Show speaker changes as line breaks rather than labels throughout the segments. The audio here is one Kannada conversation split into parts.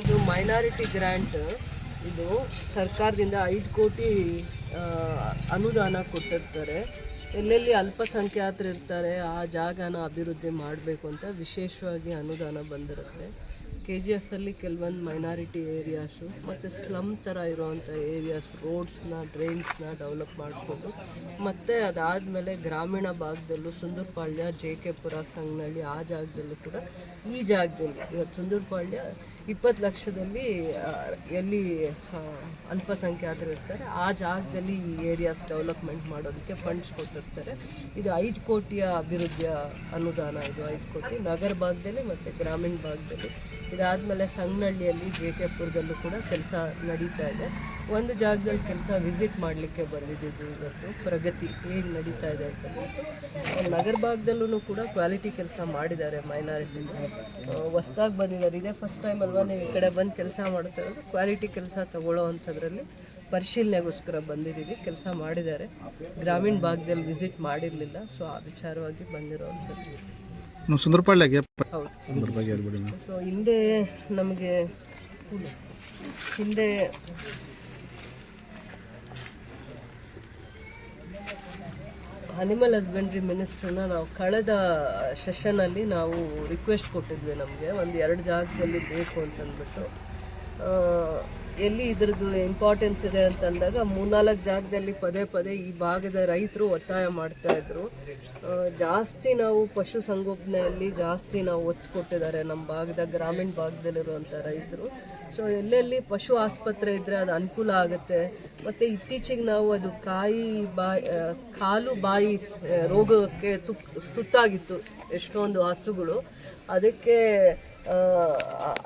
ಇದು ಮೈನಾರಿಟಿ ಗ್ರ್ಯಾಂಟ್ ಇದು ಸರ್ಕಾರದಿಂದ ಐದು ಕೋಟಿ ಅನುದಾನ ಕೊಟ್ಟಿರ್ತಾರೆ. ಎಲ್ಲೆಲ್ಲಿ ಅಲ್ಪಸಂಖ್ಯಾತರು ಇರ್ತಾರೆ, ಆ ಜಾಗನ ಅಭಿವೃದ್ಧಿ ಮಾಡಬೇಕು ಅಂತ ವಿಶೇಷವಾಗಿ ಅನುದಾನ ಬಂದಿರುತ್ತೆ. ಕೆ ಜಿ ಎಫಲ್ಲಿ ಕೆಲವೊಂದು ಮೈನಾರಿಟಿ ಏರಿಯಾಸು ಮತ್ತು ಸ್ಲಮ್ ಥರ ಇರುವಂಥ ಏರಿಯಾಸ್ ರೋಡ್ಸ್ನ ಡ್ರೈನ್ಸ್ನ ಡೆವಲಪ್ ಮಾಡಿಕೊಂಡು, ಮತ್ತು ಅದಾದಮೇಲೆ ಗ್ರಾಮೀಣ ಭಾಗದಲ್ಲೂ ಸುಂದರಪಾಳ್ಯ, ಜೆ ಕೆ ಪುರ ಸಂಗನಹಳ್ಳಿ ಆ ಜಾಗದಲ್ಲೂ ಕೂಡ ಈ ಜಾಗದಲ್ಲಿ. ಇವತ್ತು ಸುಂದರಪಾಳ್ಯ ಇಪ್ಪತ್ತು ಲಕ್ಷದಲ್ಲಿ ಎಲ್ಲಿ ಅಲ್ಪಸಂಖ್ಯಾತರು ಇರ್ತಾರೆ, ಆ ಜಾಗದಲ್ಲಿ ಈ ಏರಿಯಾಸ್ ಡೆವಲಪ್ಮೆಂಟ್ ಮಾಡೋದಕ್ಕೆ ಫಂಡ್ಸ್ ಕೊಟ್ಟಿರ್ತಾರೆ. ಇದು ಐದು ಕೋಟಿಯ ಅಭಿವೃದ್ಧಿಯ ಅನುದಾನ ಇದು, ಐದು ಕೋಟಿ ನಗರ ಭಾಗದಲ್ಲಿ ಮತ್ತು ಗ್ರಾಮೀಣ ಭಾಗದಲ್ಲಿ. ಇದಾದಮೇಲೆ ಸಂಗನಹಳ್ಳಿಯಲ್ಲಿ ಜೆ ಕೆ ಪುರದಲ್ಲೂ ಕೂಡ ಕೆಲಸ ನಡೀತಾ ಇದೆ. ಒಂದು ಜಾಗದಲ್ಲಿ ಕೆಲಸ ವಿಸಿಟ್ ಮಾಡಲಿಕ್ಕೆ ಬಂದಿದ್ದು ಇವತ್ತು ಪ್ರಗತಿ ಹೇಗೆ ನಡೀತಾ ಇದೆ ಅಂತ ನಗರ ಭಾಗದಲ್ಲೂ ಕೂಡ ಕ್ವಾಲಿಟಿ ಕೆಲಸ ಮಾಡಿದ್ದಾರೆ ಮೈನಾರಿಟಿ ಹೊಸ್ದಾಗಿ ಬಂದಿದ್ದಾರೆ. ಇದೇ ಫಸ್ಟ್ ಟೈಮ್ ಅಲ್ವಾ ನೀವು ಈ ಕಡೆ ಬಂದು ಕೆಲಸ ಮಾಡ್ತಾ ಇರೋದು ಕ್ವಾಲಿಟಿ ಕೆಲಸ ತಗೊಳ್ಳೋ ಅಂಥದ್ರಲ್ಲಿ ಪರಿಶೀಲನೆಗೋಸ್ಕರ ಬಂದಿದ್ದೀವಿ. ಕೆಲಸ ಮಾಡಿದ್ದಾರೆ. ಗ್ರಾಮೀಣ ಭಾಗದಲ್ಲಿ ವಿಸಿಟ್ ಮಾಡಿರಲಿಲ್ಲ. ಸೊ ಆ ವಿಚಾರವಾಗಿ ಬಂದಿರೋವಂಥದ್ದು
ನಾವು ಸುಂದರಪಾಳ್ಯಾಗೆ
ಹೌದು.
ಹೇಳ್ಬಿಡಿ
ಸೊ ಹಿಂದೆ ನಮಗೆ ಹಿಂದೆ ಅನಿಮಲ್ ಹಸ್ಬೆಂಡ್ರಿ ಮಿನಿಸ್ಟ್ರನ್ನ ನಾವು ಕಳೆದ ಸೆಷನಲ್ಲಿ ನಾವು ರಿಕ್ವೆಸ್ಟ್ ಕೊಟ್ಟಿದ್ವಿ ನಮಗೆ ಒಂದು ಎರಡು ಜಾಗದಲ್ಲಿ ಬೇಕು ಅಂತಂದ್ಬಿಟ್ಟು. ಎಲ್ಲಿ ಇದ್ರದ್ದು ಇಂಪಾರ್ಟೆನ್ಸ್ ಇದೆ ಅಂತಂದಾಗ ಮೂರ್ನಾಲ್ಕು ಜಾಗದಲ್ಲಿ ಪದೇ ಪದೇ ಈ ಭಾಗದ ರೈತರು ಒತ್ತಾಯ ಮಾಡ್ತಾ ಇದ್ರು. ಜಾಸ್ತಿ ನಾವು ಪಶು ಸಂಗೋಪನೆಯಲ್ಲಿ ಜಾಸ್ತಿ ನಾವು ಒತ್ತು ಕೊಟ್ಟಿದ್ದಾರೆ ನಮ್ಮ ಭಾಗದ ಗ್ರಾಮೀಣ ಭಾಗದಲ್ಲಿರುವಂಥ ರೈತರು. ಸೊ ಎಲ್ಲೆಲ್ಲಿ ಪಶು ಆಸ್ಪತ್ರೆ ಇದ್ದರೆ ಅದು ಅನುಕೂಲ ಆಗುತ್ತೆ. ಮತ್ತು ಇತ್ತೀಚೆಗೆ ನಾವು ಅದು ಕಾಯಿ ಬಾಯಿ ಕಾಲು ಬಾಯಿ ರೋಗಕ್ಕೆ ತುತ್ತಾಗಿತ್ತು ಎಷ್ಟೊಂದು ಹಸುಗಳು. ಅದಕ್ಕೆ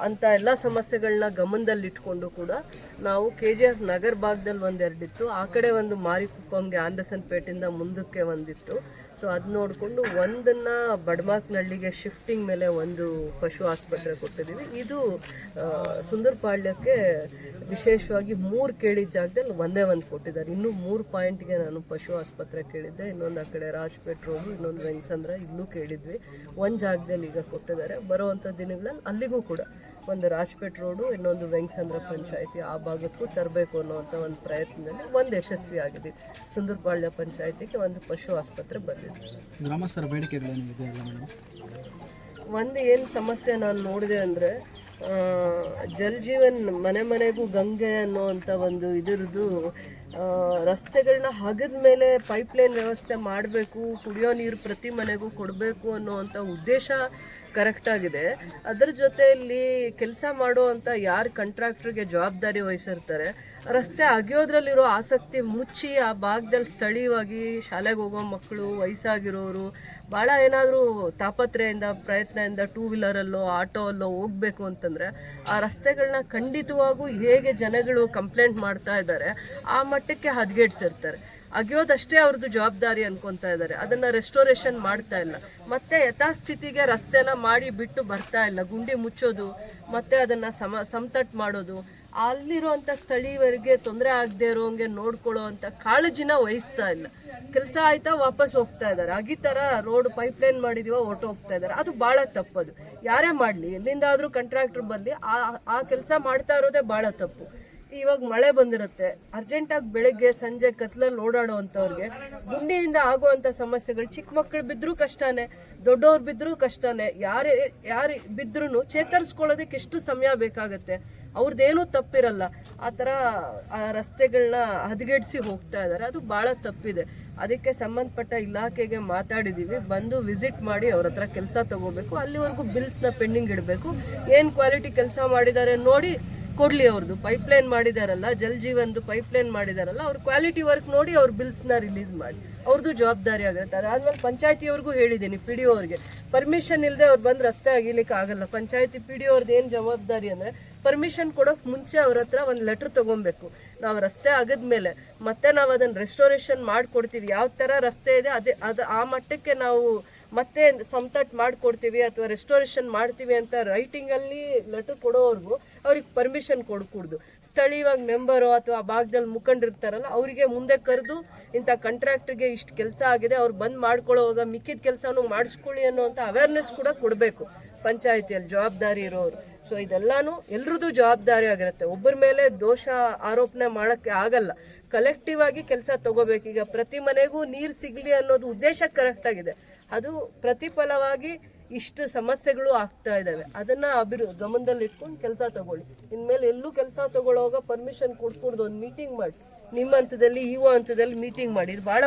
ಅಂತ ಎಲ್ಲ ಸಮಸ್ಯೆಗಳನ್ನ ಗಮನದಲ್ಲಿಟ್ಕೊಂಡು ಕೂಡ ನಾವು ಕೆ ಜಿ ಎಫ್ ನಗರ ಭಾಗದಲ್ಲಿ ಒಂದೆರಡಿತ್ತು. ಆ ಕಡೆ ಒಂದು ಮಾರಿಕುಪ್ಪಂಗೆ ಆಂಡರ್ಸನ್ ಪೇಟಿಂದ ಮುಂದಕ್ಕೆ ಒಂದಿತ್ತು ಸೊ ಅದು ನೋಡಿಕೊಂಡು ಒಂದನ್ನು ಬಡಮಾಕ್ನಹಳ್ಳಿಗೆ ಶಿಫ್ಟಿಂಗ್ ಮೇಲೆ ಒಂದು ಪಶು ಆಸ್ಪತ್ರೆ ಕೊಟ್ಟಿದ್ದೀವಿ. ಇದು ಸುಂದರಪಾಳ್ಯಕ್ಕೆ ವಿಶೇಷವಾಗಿ ಮೂರು ಕೇಳಿದ ಜಾಗದಲ್ಲಿ ಒಂದೇ ಒಂದು ಕೊಟ್ಟಿದ್ದಾರೆ. ಇನ್ನೂ ಮೂರು ಪಾಯಿಂಟ್ಗೆ ನಾನು ಪಶು ಆಸ್ಪತ್ರೆ ಕೇಳಿದ್ದೆ. ಇನ್ನೊಂದು ಆ ಕಡೆ ರಾಜ್ಪೇಟ್ ರೋಡು, ಇನ್ನೊಂದು ವೆಂಕಸಂದ್ರ ಇನ್ನೂ ಕೇಳಿದ್ವಿ. ಒಂದು ಜಾಗದಲ್ಲಿ ಈಗ ಕೊಟ್ಟಿದ್ದಾರೆ. ಬರುವಂಥ ದಿನಗಳಲ್ಲಿ ಅಲ್ಲಿಗೂ ಕೂಡ ಒಂದು ರಾಜ್ಪೇಟ್ ರೋಡು, ಇನ್ನೊಂದು ವೆಂಕಸಂದ್ರ ಪಂಚಾಯಿತಿ ಆ ಭಾಗಕ್ಕೂ ತರಬೇಕು ಅನ್ನುವಂಥ ಒಂದು ಪ್ರಯತ್ನದಲ್ಲಿ ಒಂದು ಯಶಸ್ವಿ ಆಗಿದೆ ಸುಂದರಪಾಳ್ಯ ಪಂಚಾಯಿತಿಗೆ ಒಂದು ಪಶು ಆಸ್ಪತ್ರೆ ಬಂದಿದೆ
ಗ್ರಾಮಸ್ಥರ ಬೇಡಿಕೆಗಳೇನು ಇದೆ ಮೇಡಮ್?
ಒಂದು ಏನು ಸಮಸ್ಯೆ ನಾನು ನೋಡಿದೆ ಅಂದರೆ ಜಲ್ ಜೀವನ್ ಮನೆ ಮನೆಗೂ ಗಂಗೆ ಅನ್ನೋವಂಥ ಒಂದು ಇದರದ್ದು ರಸ್ತೆಗಳನ್ನ ಹಗದ ಮೇಲೆ ಪೈಪ್ಲೈನ್ ವ್ಯವಸ್ಥೆ ಮಾಡಬೇಕು, ಕುಡಿಯೋ ನೀರು ಪ್ರತಿ ಮನೆಗೂ ಕೊಡಬೇಕು ಅನ್ನೋವಂಥ ಉದ್ದೇಶ ಕರೆಕ್ಟಾಗಿದೆ ಅದರ ಜೊತೆಯಲ್ಲಿ ಕೆಲಸ ಮಾಡುವಂಥ ಯಾರು ಕಂಟ್ರಾಕ್ಟ್ರಿಗೆ ಜವಾಬ್ದಾರಿ ವಹಿಸಿರ್ತಾರೆ, ರಸ್ತೆ ಅಗೆಯೋದ್ರಲ್ಲಿರೋ ಆಸಕ್ತಿ ಮುಚ್ಚಿ ಆ ಭಾಗದಲ್ಲಿ ಸ್ಥಳೀಯವಾಗಿ ಶಾಲೆಗೆ ಹೋಗೋ ಮಕ್ಕಳು ವಯಸ್ಸಾಗಿರೋರು ಭಾಳ ಏನಾದರೂ ತಾಪತ್ರೆಯಿಂದ ಪ್ರಯತ್ನದಿಂದ ಟೂ ವೀಲರಲ್ಲೋ ಆಟೋ ಅಲ್ಲೋ ಹೋಗಬೇಕು ಅಂತಂದರೆ ಆ ರಸ್ತೆಗಳನ್ನ ಖಂಡಿತವಾಗೂ ಹೇಗೆ ಜನಗಳು ಕಂಪ್ಲೇಂಟ್ ಮಾಡ್ತಾ ಇದ್ದಾರೆ, ಆ ಮಟ್ಟಕ್ಕೆ ಹದಗೆಡ್ಸಿರ್ತಾರೆ. ಅಗಿಯೋದಷ್ಟೇ ಅವ್ರದ್ದು ಜವಾಬ್ದಾರಿ ಅನ್ಕೊಂತಾ ಇದ್ದಾರೆ. ಅದನ್ನ ರೆಸ್ಟೋರೇಷನ್ ಮಾಡ್ತಾ ಇಲ್ಲ. ಮತ್ತೆ ಯಥಾಸ್ಥಿತಿಗೆ ರಸ್ತೆನ ಮಾಡಿ ಬಿಟ್ಟು ಬರ್ತಾ ಇಲ್ಲ. ಗುಂಡಿ ಮುಚ್ಚೋದು, ಮತ್ತೆ ಅದನ್ನ ಸಮ ಸಮತಟ್ಟು ಮಾಡೋದು ಅಲ್ಲಿರುವಂಥ ಸ್ಥಳೀಯವರಿಗೆ ತೊಂದರೆ ಆಗದೆ ಇರೋಂಗೆ ನೋಡ್ಕೊಳ್ಳೋ ಅಂತ ಕಾಳಜಿನ ವಹಿಸ್ತಾ ಇಲ್ಲ. ಕೆಲಸ ಆಯ್ತಾ ವಾಪಸ್ ಹೋಗ್ತಾ ಇದ್ದಾರೆ. ಅಗಿತರ ರೋಡ್ ಪೈಪ್ಲೈನ್ ಮಾಡಿದೀವ ಹೊರಟು ಹೋಗ್ತಾ ಇದ್ದಾರೆ. ಅದು ಭಾಳ ತಪ್ಪದು. ಯಾರೇ ಮಾಡಲಿ, ಎಲ್ಲಿಂದಾದರೂ ಕಾಂಟ್ರಾಕ್ಟರ್ ಬರಲಿ ಆ ಆ ಕೆಲಸ ಮಾಡ್ತಾ ಇರೋದೇ ಭಾಳ ತಪ್ಪು. ಇವಾಗ ಮಳೆ ಬಂದಿರುತ್ತೆ. ಅರ್ಜೆಂಟಾಗಿ ಬೆಳಗ್ಗೆ ಸಂಜೆ ಕತ್ಲಲ್ಲಿ ಓಡಾಡುವಂಥವ್ರಿಗೆ, ಗುಂಡಿಯಿಂದ ಆಗುವಂಥ ಸಮಸ್ಯೆಗಳು ಚಿಕ್ಕ ಮಕ್ಕಳು ಬಿದ್ದರೂ ಕಷ್ಟನೇ, ದೊಡ್ಡವ್ರು ಬಿದ್ದರೂ ಕಷ್ಟನೇ, ಯಾರೇ ಯಾರು ಬಿದ್ರೂ ಚೇತರಿಸ್ಕೊಳ್ಳೋದಕ್ಕೆ ಎಷ್ಟು ಸಮಯ ಬೇಕಾಗುತ್ತೆ? ಅವ್ರದ್ದೇನೂ ತಪ್ಪಿರಲ್ಲ. ಆ ಥರ ಆ ರಸ್ತೆಗಳನ್ನ ಹದಗೆಡಿಸಿ ಹೋಗ್ತಾ ಇದ್ದಾರೆ ಅದು ಭಾಳ ತಪ್ಪಿದೆ. ಅದಕ್ಕೆ ಸಂಬಂಧಪಟ್ಟ ಇಲಾಖೆಗೆ ಮಾತಾಡಿದ್ದೀವಿ ಬಂದು ವಿಸಿಟ್ ಮಾಡಿ ಅವ್ರ ಹತ್ರ ಕೆಲಸ ತಗೋಬೇಕು. ಅಲ್ಲಿವರೆಗೂ ಬಿಲ್ಸ್ನ ಪೆಂಡಿಂಗ್ ಇಡಬೇಕು. ಏನು ಕ್ವಾಲಿಟಿ ಕೆಲಸ ಮಾಡಿದ್ದಾರೆ ನೋಡಿ ಕೊಡ್ಲಿ ಅವ್ರದ್ದು ಪೈಪ್ಲೈನ್ ಮಾಡಿದಾರಲ್ಲ, ಜಲ್ ಜೀವನ್ದು ಪೈಪ್ಲೈನ್ ಮಾಡಿದಾರಲ್ಲ, ಅವ್ರ ಕ್ವಾಲಿಟಿ ವರ್ಕ್ ನೋಡಿ ಅವ್ರ ಬಿಲ್ಸ್ನ ರಿಲೀಸ್ ಮಾಡಿ. ಅವ್ರದ್ದು ಜವಾಬ್ದಾರಿ ಆಗುತ್ತೆ. ಅದಾದ್ಮೇಲೆ ಪಂಚಾಯತಿಯವ್ರಿಗೂ ಹೇಳಿದ್ದೀನಿ ಪಿ ಡಿ ಅವ್ರಿಗೆ. ಪರ್ಮಿಷನ್ ಇಲ್ಲದೆ ಅವ್ರು ಬಂದು ರಸ್ತೆ ಆಗಿಲಿಕ್ಕೆ ಆಗಲ್ಲ. ಪಂಚಾಯತಿ ಪಿ ಡಿ ಅವ್ರದ್ದು ಏನು ಜವಾಬ್ದಾರಿ ಅಂದರೆ ಪರ್ಮಿಷನ್ ಕೊಡೋಕೆ ಮುಂಚೆ ಅವ್ರ ಹತ್ರ ಒಂದು ಲೆಟ್ರ್ ತೊಗೊಬೇಕು. ನಾವು ರಸ್ತೆ ಆಗದ್ಮೇಲೆ ಮತ್ತೆ ನಾವು ಅದನ್ನು ರೆಸ್ಟೋರೇಷನ್ ಮಾಡಿಕೊಡ್ತೀವಿ. ಯಾವ ಥರ ರಸ್ತೆ ಇದೆ, ಅದೇ, ಅದು ಆ ಮಟ್ಟಕ್ಕೆ ನಾವು ಮತ್ತೆ ಸಮತಟ್ ಮಾಡಿಕೊಡ್ತೀವಿ ಅಥವಾ ರೆಸ್ಟೋರೇಷನ್ ಮಾಡ್ತೀವಿ ಅಂತ ರೈಟಿಂಗಲ್ಲಿ ಲೆಟರ್ ಕೊಡೋವರೆಗೂ ಅವ್ರಿಗೆ ಪರ್ಮಿಷನ್ ಕೊಡ್ಕೂಡ್ದು. ಸ್ಥಳೀಯವಾಗಿ ಮೆಂಬರು ಅಥವಾ ಆ ಭಾಗದಲ್ಲಿ ಮುಖಂಡಿರ್ತಾರಲ್ಲ, ಅವರಿಗೆ ಮುಂದೆ ಕರೆದು ಇಂಥ ಕಾಂಟ್ರಾಕ್ಟ್ರಿಗೆ ಇಷ್ಟು ಕೆಲಸ ಆಗಿದೆ, ಅವ್ರು ಬಂದ್ ಮಾಡ್ಕೊಳ್ಳೋವಾಗ ಮಿಕ್ಕಿದ ಕೆಲಸನೂ ಮಾಡಿಸ್ಕೊಳ್ಳಿ ಅನ್ನೋವಂಥ ಅವೇರ್ನೆಸ್ ಕೂಡ ಕೊಡಬೇಕು ಪಂಚಾಯತಿಯಲ್ಲಿ ಜವಾಬ್ದಾರಿ ಇರೋರು ಸೊ ಇದೆಲ್ಲಾನು ಎಲ್ರದ್ದು ಜವಾಬ್ದಾರಿ ಆಗಿರುತ್ತೆ. ಒಬ್ಬರ ಮೇಲೆ ದೋಷ ಆರೋಪಣೆ ಮಾಡೋಕ್ಕೆ ಆಗಲ್ಲ. ಕಲೆಕ್ಟಿವ್ ಆಗಿ ಕೆಲಸ ತಗೋಬೇಕು ಈಗ ಪ್ರತಿ ಮನೆಗೂ ನೀರು ಸಿಗಲಿ ಅನ್ನೋದು ಉದ್ದೇಶ ಕರೆಕ್ಟ್ ಆಗಿದೆ. ಅದು ಪ್ರತಿಫಲವಾಗಿ ಇಷ್ಟು ಸಮಸ್ಯೆಗಳು ಆಗ್ತಾ ಇದ್ದಾವೆ. ಅದನ್ನ ಅಭಿರು ಗಮನದಲ್ಲಿ ಇಟ್ಕೊಂಡು ಕೆಲಸ ತಗೊಳ್ಳಿ. ಇನ್ಮೇಲೆ ಎಲ್ಲೂ ಕೆಲಸ ತಗೊಳ್ಳೋವಾಗ ಪರ್ಮಿಷನ್ ಕೊಡ್ಕೊಡ್ದು ಒಂದು ಮೀಟಿಂಗ್ ಮಾಡಿ. ನಿಮ್ಮ ಹಂತದಲ್ಲಿ ಇಒ ಹಂತದಲ್ಲಿ ಮೀಟಿಂಗ್ ಮಾಡಿ. ಭಾಳ